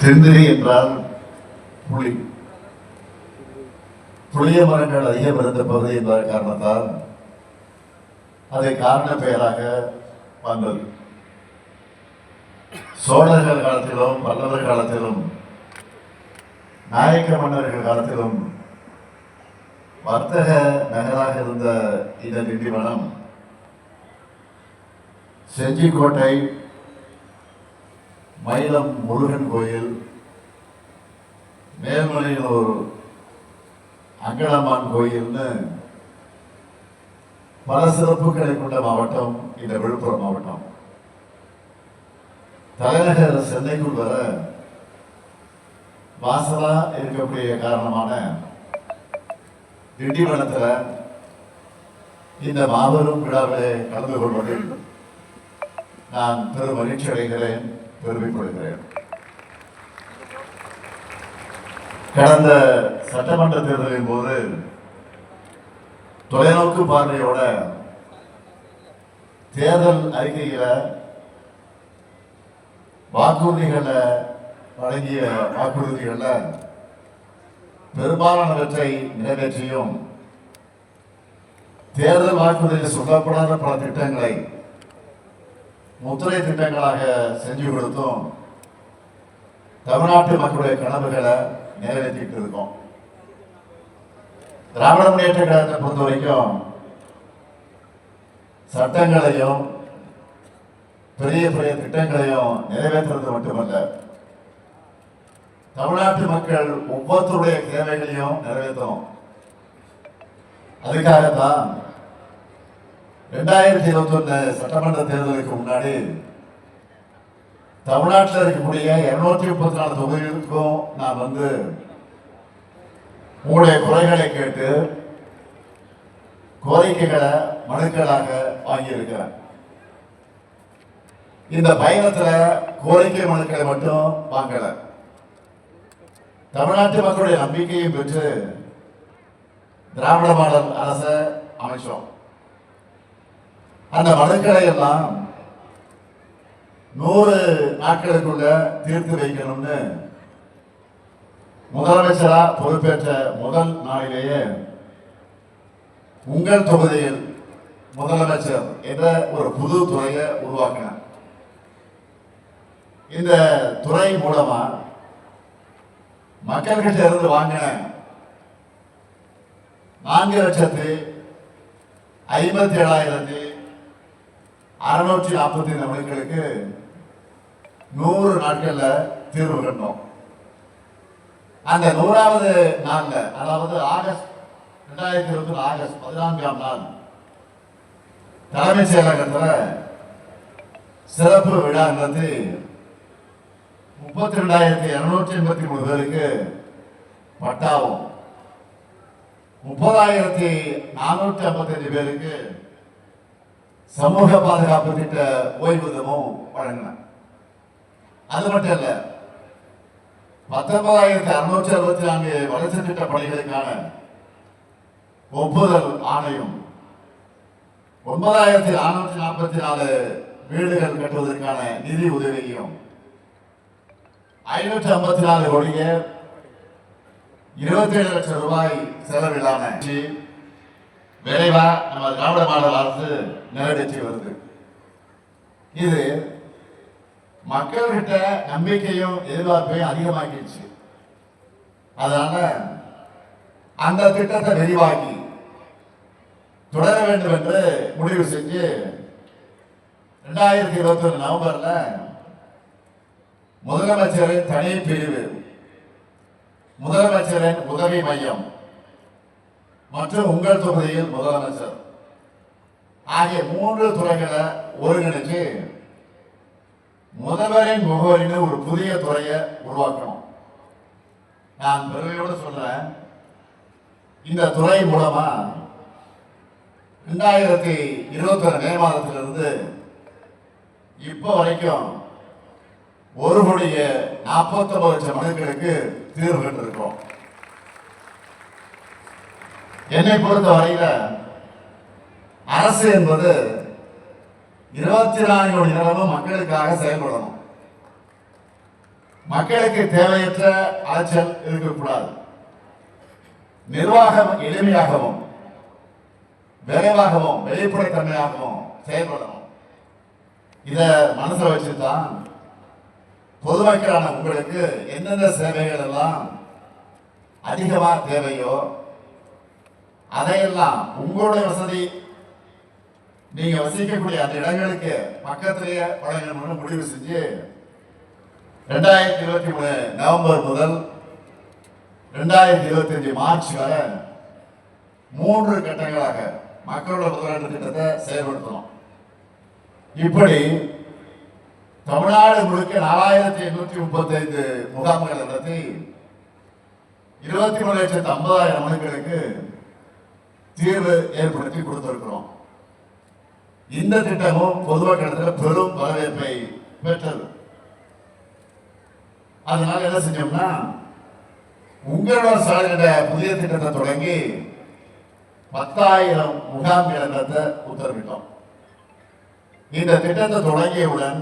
தென்திரி என்றால் புலி. புளிய மரங்கள் அதிகம் இருந்த பகுதி என்ற காரணத்தால் அதை காரண பெயராக வந்தது சோழர்கள் காலத்திலும் பல்லவர் காலத்திலும் நாயக்க மன்னர்கள் காலத்திலும் வர்த்தக நகராக இருந்த இந்த திண்டிவனம் செஞ்சிக்கோட்டை மயிலம் முருகன் கோயில். மேல்மலையனூர் அங்கலம்மான் கோயில்னு பல சிறப்புகளை கொண்ட மாவட்டம் இந்த விழுப்புரம் மாவட்டம். தலைநகர் சென்னைக்குள் வர வாசலா இருக்கக்கூடிய காரணமான திண்டிவனத்தில் இந்த மாபெரும் விழாவிலே கலந்து கொள்வதில் நான் பெரும் மகிழ்ச்சி அடைகிறேன் பெருமைப்படுகிறேன். கடந்த சட்டமன்ற தேர்தலின் போது தொலைநோக்கு பார்வையோட தேர்தல் அறிக்கைகளை வாக்குறுதிகளை வழங்கிய வாக்குறுதிகளில் பெரும்பாலானவற்றை நிறைவேற்றியும் தேர்தல் வாக்குறுதியில் சொல்லப்படாத பல திட்டங்களை முத்திரை திட்டங்களாக செஞ்சு கொடுத்தும் தமிழ்நாட்டு மக்களுடைய கனவுகளை நிறைவேற்றிட்டு இருக்கோம். திராவிட முன்னேற்ற கழகத்தை பொறுத்த வரைக்கும் சட்டங்களையும் பெரிய பெரிய திட்டங்களையும் நிறைவேற்றுறது மட்டுமல்ல. தமிழ்நாட்டு மக்கள் ஒவ்வொருத்தருடைய தேவைகளையும் நிறைவேற்றும் அதுக்காகத்தான் ரெண்டாயிரத்தி இருபத்தி ஒன்று சட்டமன்ற தேர்தலுக்கு முன்னாடி தமிழ்நாட்டில் இருக்கக்கூடிய இருநூற்றி முப்பத்தி நாலு தொகுதிகளுக்கும் நான் வந்து உங்களுடைய குறைகளை கேட்டு கோரிக்கைகளை மனுக்களாக வாங்கியிருக்கிறேன். இந்த பயணத்தில் கோரிக்கை மனுக்களை மட்டும் வாங்கல. தமிழ்நாட்டு மக்களுடைய நம்பிக்கையை பெற்று திராவிட மாடல் அரசை அமைச்சோம். அந்த மனுக்களை எல்லாம் நூறு நாட்களுக்குள்ள தீர்த்து வைக்கணும்னு முதலமைச்சரா பொறுப்பேற்ற முதல் நாளிலேயே உங்கள் தொகுதியில் முதலமைச்சர் என்ற ஒரு புது துறையை உருவாக்கினார். இந்த துறை மூலமா மக்கள்கிட்ட இருந்து வாங்கின நான்கு லட்சத்து ஐம்பத்தி ஏழாயிரத்தி அறுநூற்றி நாற்பத்தி ஐந்து மனுக்களுக்கு நூறு நாட்கள்ல தீர்வு கண்டோம். அந்த நூறாவது நாள்ல அதாவது ஆகஸ்ட் ரெண்டாயிரத்தி இருபத்தி ஆகஸ்ட் பதினான்காம் நாள் தலைமைச் செயலகத்தில் சிறப்பு விழா நடத்தி முப்பத்தி ரெண்டாயிரத்தி இருநூற்றி எண்பத்தி மூணு பேருக்கு பட்டாவும். முப்பதாயிரத்தி நானூற்றி ஐம்பத்தஞ்சு பேருக்கு சமூக பாதுகாப்பு திட்ட ஓய்வூதியமும் வழங்கினேன். அது மட்டும் இல்ல பத்தொன்பதாயிரத்தி அறுநூற்றி அறுபத்தி நான்கு வளர்ச்சி திட்ட பணிகளுக்கான ஒப்புதல் ஆணையம் ஒன்பதாயிரத்தி நானூற்றி நாற்பத்தி நாலு வீடுகள் கட்டுவதற்கான நிதி உதவியும் ஐநூற்றி ஐம்பத்தி நாலு கோடியே இருபத்தி ஏழு லட்சம் ரூபாய் செலவிலான விரைவா நம்ம திராவிட மாடல் அரசு நிறைவேற்றி வருது. இது மக்கள்கிட்ட நம்பிக்கையும் எதிர்பார்ப்பையும் அதிகமாக்கிடுச்சு. அதனால அந்த திட்டத்தை விரிவாக்கி தொடர வேண்டும் என்று முடிவு செஞ்சு ரெண்டாயிரத்தி இருபத்தி ஒன்று நவம்பர்ல முதலமைச்சரின் தனி பிரிவு முதலமைச்சரின் உதவி மையம் மற்றும் உங்கள் தொகுதியில் முதலமைச்சர். ஆகிய மூன்று துறைகளை ஒருங்கிணைச்சு முதல்வரின் முகவரின்னு ஒரு புதிய துறையை உருவாக்கணும். நான் பெருமையோடு சொல்றேன். இந்த துறை மூலமா ரெண்டாயிரத்தி இருபத்தி ஒன்று மே மாதத்திலிருந்து இப்போ வரைக்கும் ஒரு கோடியே நாற்பத்தொம்பது லட்சம் மனுக்களுக்கு தீர்வு கண்டிருக்கிறோம். என்னை பொறுத்த வரையில அரசு என்பது இருபத்தி நான்கு மணி நேரமும் மக்களுக்காக செயல்படணும். மக்களுக்கு தேவையற்ற அலைச்சல் இருக்கக்கூடாது. நிர்வாகம் எளிமையாகவும் விரைவாகவும் வெளிப்படைத்தன்மையாகவும் செயல்படணும். இத மனசுல வச்சுதான் பொதுமக்களான உங்களுக்கு எந்தெந்த சேவைகள் எல்லாம் அதிகமா தேவையோ அதையெல்லாம் உங்களுடைய வசதி. நீங்க வசிக்கக்கூடிய அந்த இடங்களுக்கு பக்கத்திலேயே வழங்கணும்னு முடிவு செஞ்சு ரெண்டாயிரத்தி இருபத்தி மூணு நவம்பர் முதல் ரெண்டாயிரத்தி இருபத்தி அஞ்சு மார்ச் வரை மூன்று கட்டங்களாக மக்களோட முதலாளித்த திட்டத்தை செயல்படுத்தணும் இப்படி தமிழ்நாடு முழுக்க நாலாயிரத்தி எண்ணூத்தி முப்பத்தி ஐந்து முகாம்களை நடத்தி இருபத்தி மூணு லட்சத்து ஐம்பதாயிரம் மனுக்களுக்கு தீர்வு ஏற்படுத்தி கொடுத்திருக்கிறோம். இந்த திட்டமும் பொதுமக்களிடத்தில் பெரும் வரவேற்பை பெற்றது. அதனால என்ன செஞ்சோம்னா உங்களோட சாலையிட புதிய திட்டத்தை தொடங்கி பத்தாயிரம் முகாம் இடத்தை உத்தரவிட்டோம். இந்த திட்டத்தை தொடங்கியவுடன்